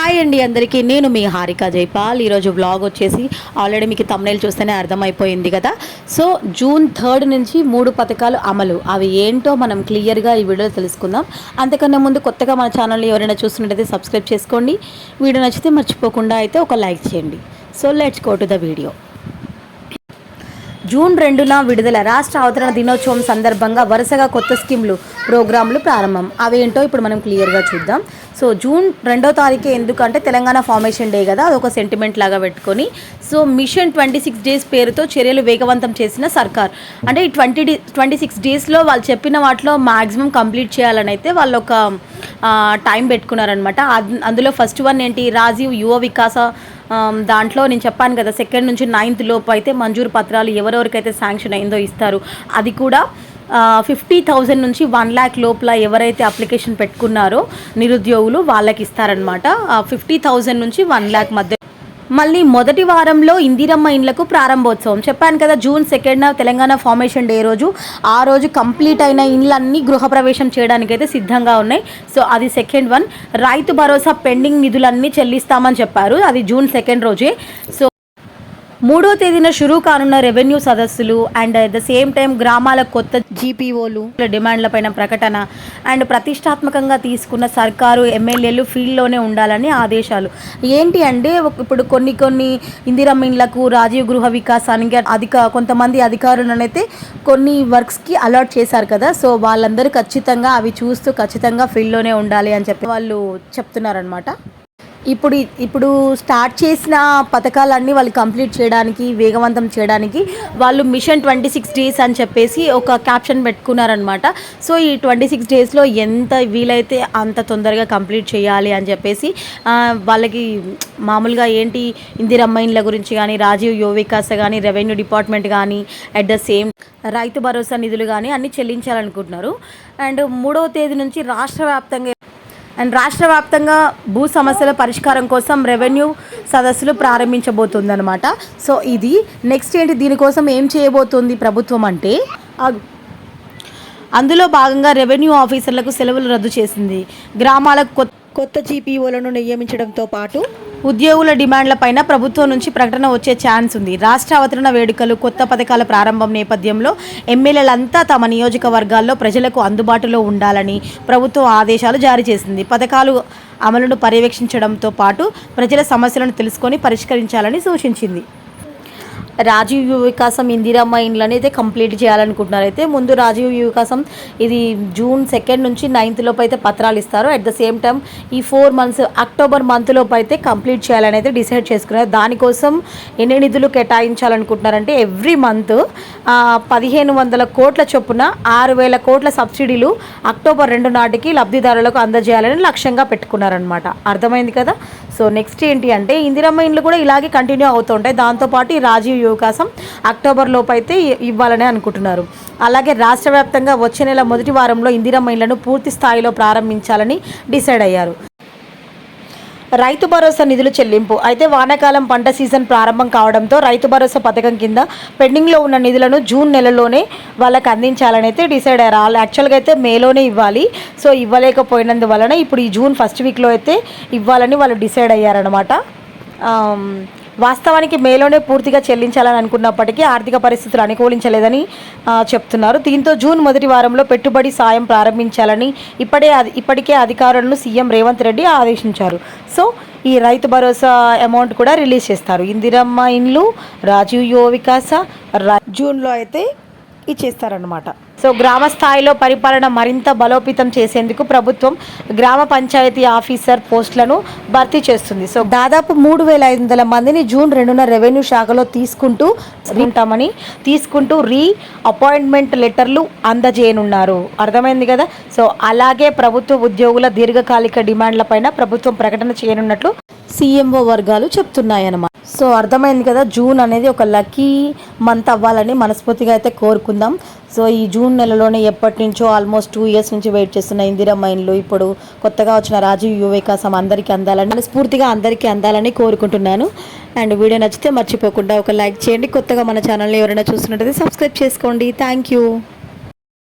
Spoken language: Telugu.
హాయ్ అండి అందరికీ. నేను మీ హారిక జైపాల్. ఈరోజు వ్లాగ్ వచ్చేసి ఆల్రెడీ మీకు తమ్నైల్ చూస్తేనే అర్థమైపోయింది కదా. సో జూన్ థర్డ్ నుంచి మూడు పథకాలు అమలు. అవి ఏంటో మనం క్లియర్గా ఈ వీడియోలో తెలుసుకుందాం. అంతకన్నా ముందు కొత్తగా మన ఛానల్ని ఎవరైనా చూస్తున్నట్టయితే సబ్స్క్రైబ్ చేసుకోండి. వీడియో నచ్చితే మర్చిపోకుండా అయితే ఒక లైక్ చేయండి. So let's go to the video June రెండున విడుదల రాష్ట్ర అవతరణ దినోత్సవం సందర్భంగా వరుసగా కొత్త స్కీమ్లు ప్రోగ్రాంలు ప్రారంభం. అవేంటో ఇప్పుడు మనం క్లియర్గా చూద్దాం. సో జూన్ రెండో తారీఖు ఎందుకంటే తెలంగాణ ఫార్మేషన్ డే కదా అదొక సెంటిమెంట్ లాగా పెట్టుకొని. So mission twenty six days పేరుతో చర్యలు వేగవంతం చేసిన సర్కార్. అంటే ఈ ట్వంటీ డే ట్వంటీ సిక్స్ డేస్లో వాళ్ళు చెప్పిన వాటిలో మ్యాక్సిమం కంప్లీట్ చేయాలని అయితే వాళ్ళు ఒక టైం పెట్టుకున్నారనమాట అందులో ఫస్ట్ వన్ ఏంటి రాజీవ్ యువ వికాస దాంట్లో నేను చెప్పాను కదా సెకండ్ నుంచి నైన్త్ లోపు అయితే మంజూరు పత్రాలు ఎవరెవరికైతే శాంక్షన్ అయిందో ఇస్తారు. అది కూడా ఫిఫ్టీ థౌజండ్ నుంచి వన్ ల్యాక్ లోపల ఎవరైతే అప్లికేషన్ పెట్టుకున్నారో నిరుద్యోగులు వాళ్ళకి ఇస్తారనమాట ఫిఫ్టీ థౌజండ్ నుంచి వన్ ల్యాక్ మధ్య మళ్ళీ మొదటి వారంలో ఇందిరమ్మ ఇండ్లకు ప్రారంభోత్సవం. చెప్పాను కదా June second Telangana formation day రోజు. ఆ రోజు కంప్లీట్ అయిన ఇండ్లన్నీ గృహప్రవేశం చేయడానికి అయితే సిద్ధంగా ఉన్నాయి. సో అది second one. Rythu Bharosa pending నిధులన్నీ చెల్లిస్తామని చెప్పారు. అది జూన్ సెకండ్ రోజే. సో మూడో తేదీన షురూ కానున్న రెవెన్యూ సదస్సులు and at the same time గ్రామాల కొత్త జీపీఓలు డిమాండ్లపైన ప్రకటన అండ్ ప్రతిష్టాత్మకంగా తీసుకున్న సర్కారు ఎమ్మెల్యేలు ఫీల్డ్లోనే ఉండాలని ఆదేశాలు. ఏంటి అంటే ఇప్పుడు కొన్ని కొన్ని ఇందిరమ్మ ఇండ్లకు రాజీవ్ గృహ వికాసానికి అధిక కొంతమంది అధికారులను అయితే కొన్ని వర్క్స్కి అలర్ట్ చేశారు కదా. సో వాళ్ళందరూ ఖచ్చితంగా అవి చూస్తూ ఖచ్చితంగా ఫీల్డ్లోనే ఉండాలి అని చెప్పి వాళ్ళు చెప్తున్నారనమాట ఇప్పుడు ఇప్పుడు స్టార్ట్ చేసిన పథకాలన్నీ వాళ్ళు కంప్లీట్ చేయడానికి వేగవంతం చేయడానికి వాళ్ళు మిషన్ ట్వంటీ సిక్స్ డేస్ అని చెప్పేసి ఒక క్యాప్షన్ పెట్టుకున్నారనమాట సో ఈ ట్వంటీ సిక్స్ డేస్లో ఎంత వీలైతే అంత తొందరగా కంప్లీట్ చేయాలి అని చెప్పేసి వాళ్ళకి మామూలుగా ఏంటి ఇందిరమ్మ ఇండ్ల గురించి కానీ రాజీవ్ యువ వికాస కానీ రెవెన్యూ డిపార్ట్మెంట్ కానీ at the same Rythu Bharosa నిధులు కానీ అన్నీ చెల్లించాలనుకుంటున్నారు. అండ్ మూడవ తేదీ నుంచి రాష్ట్ర వ్యాప్తంగా అండ్ రాష్ట్ర వ్యాప్తంగా భూ సమస్యల పరిష్కారం కోసం రెవెన్యూ సదస్సులు ప్రారంభించబోతుందన్నమాట. సో ఇది నెక్స్ట్ ఏంటి? దీనికోసం ఏం చేయబోతుంది ప్రభుత్వం అంటే అందులో భాగంగా రెవెన్యూ ఆఫీసర్లకు సెలవులు రద్దు చేసింది. గ్రామాలకు కొత్త కొత్త జీపీఓలను నియమించడంతో పాటు ఉద్యోగుల డిమాండ్లపైన ప్రభుత్వం నుంచి ప్రకటన వచ్చే ఛాన్స్ ఉంది. రాష్ట్ర అవతరణ వేడుకలు కొత్త పథకాల ప్రారంభం నేపథ్యంలో ఎమ్మెల్యేలంతా తమ నియోజకవర్గాల్లో ప్రజలకు అందుబాటులో ఉండాలని ప్రభుత్వం ఆదేశాలు జారీ చేసింది. పథకాలు అమలును పర్యవేక్షించడంతో పాటు ప్రజల సమస్యలను తెలుసుకొని పరిష్కరించాలని సూచించింది. రాజీవ్ యువ వికాసం ఇందిరమ్మ ఇండ్లని అయితే కంప్లీట్ చేయాలనుకుంటున్నారు. అయితే ముందు రాజీవ్ యువ వికాసం ఇది జూన్ సెకండ్ నుంచి నైన్త్ లోపు అయితే పత్రాలు ఇస్తారు. అట్ ద సేమ్ టైం ఈ ఫోర్ మంత్స్ అక్టోబర్ మంత్ లోపు అయితే కంప్లీట్ చేయాలని అయితే డిసైడ్ చేసుకున్నారు. దానికోసం ఎన్ని నిధులు కేటాయించాలనుకుంటున్నారంటే ఎవ్రీ మంత్ పదిహేను వందల కోట్ల చొప్పున ఆరు వేల కోట్ల సబ్సిడీలు అక్టోబర్ రెండు నాటికి లబ్ధిదారులకు అందజేయాలని లక్ష్యంగా పెట్టుకున్నారనమాట అర్థమైంది కదా? సో నెక్స్ట్ ఏంటి అంటే ఇందిరమ్మ ఇండ్లు కూడా ఇలాగే కంటిన్యూ అవుతుంటాయి దాంతోపాటు ఈ రాజీవ్ యువకాశం అక్టోబర్ లోపు అయితే ఇవ్వాలని అనుకుంటున్నారు. అలాగే రాష్ట్ర వ్యాప్తంగా వచ్చే నెల మొదటి వారంలో ఇందిరమ్మ ఇండ్లను పూర్తి స్థాయిలో ప్రారంభించాలని డిసైడ్ అయ్యారు. రైతు భరోసా నిధులు చెల్లింపు. అయితే వానాకాలం పంట సీజన్ ప్రారంభం కావడంతో రైతు భరోసా పథకం కింద పెండింగ్లో ఉన్న నిధులను జూన్ నెలలోనే వాళ్ళకి అందించాలని అయితే డిసైడ్ అయ్యారు. వాళ్ళు యాక్చువల్గా అయితే మేలోనే ఇవ్వాలి. సో ఇవ్వలేకపోయినందువలన ఇప్పుడు ఈ జూన్ ఫస్ట్ వీక్లో అయితే ఇవ్వాలని వాళ్ళు డిసైడ్ అయ్యారనమాట వాస్తవానికి మేలోనే పూర్తిగా చెల్లించాలని అనుకున్నప్పటికీ ఆర్థిక పరిస్థితులు అనుకూలించలేదని చెప్తున్నారు. దీంతో జూన్ మొదటి వారంలో పెట్టుబడి సాయం ప్రారంభించాలని ఇప్పటికే అధి- ఇప్పటికే అధికారులను సీఎం రేవంత్ రెడ్డి ఆదేశించారు. సో ఈ రైతు భరోసా అమౌంట్ కూడా రిలీజ్ చేస్తారు. ఇందిరమ్మ ఇండ్లు రాజీవ్ యువ వికాస జూన్లో అయితే ఇచ్చేస్తారనమాట సో గ్రామ స్థాయిలో పరిపాలన మరింత బలోపేతం చేసేందుకు ప్రభుత్వం గ్రామ పంచాయతీ ఆఫీసర్ పోస్టులను భర్తీ చేస్తుంది. సో దాదాపు మూడు వేల ఐదు వందల మందిని జూన్ రెండున రెవెన్యూ శాఖలో తీసుకుంటూ ఉంటామని తీసుకుంటూ రీ అపాయింట్మెంట్ లెటర్లు అందజేయనున్నారు. అర్థమైంది కదా? సో అలాగే ప్రభుత్వ ఉద్యోగుల దీర్ఘకాలిక డిమాండ్లపైన ప్రభుత్వం ప్రకటన చేయనున్నట్లు సీఎంఓ వర్గాలు చెప్తున్నాయన్నమాట. సో అర్థమైంది కదా జూన్ అనేది ఒక లక్కీ మంత్ అవ్వాలని మనస్ఫూర్తిగా అయితే కోరుకుందాం. సో ఈ జూన్ నెలలోనే ఎప్పటి నుంచో ఆల్మోస్ట్ టూ ఇయర్స్ నుంచి వెయిట్ చేస్తున్న ఇందిరా మైన్లు ఇప్పుడు కొత్తగా వచ్చిన రాజీవ్ యువికాసం అందరికీ అందాలని మనస్ఫూర్తిగా అందరికీ అందాలని కోరుకుంటున్నాను. అండ్ వీడియో నచ్చితే మర్చిపోకుండా ఒక లైక్ చేయండి. కొత్తగా మన ఛానల్ని ఎవరైనా చూస్తున్నట్టయితే సబ్స్క్రైబ్ చేసుకోండి. Thank you.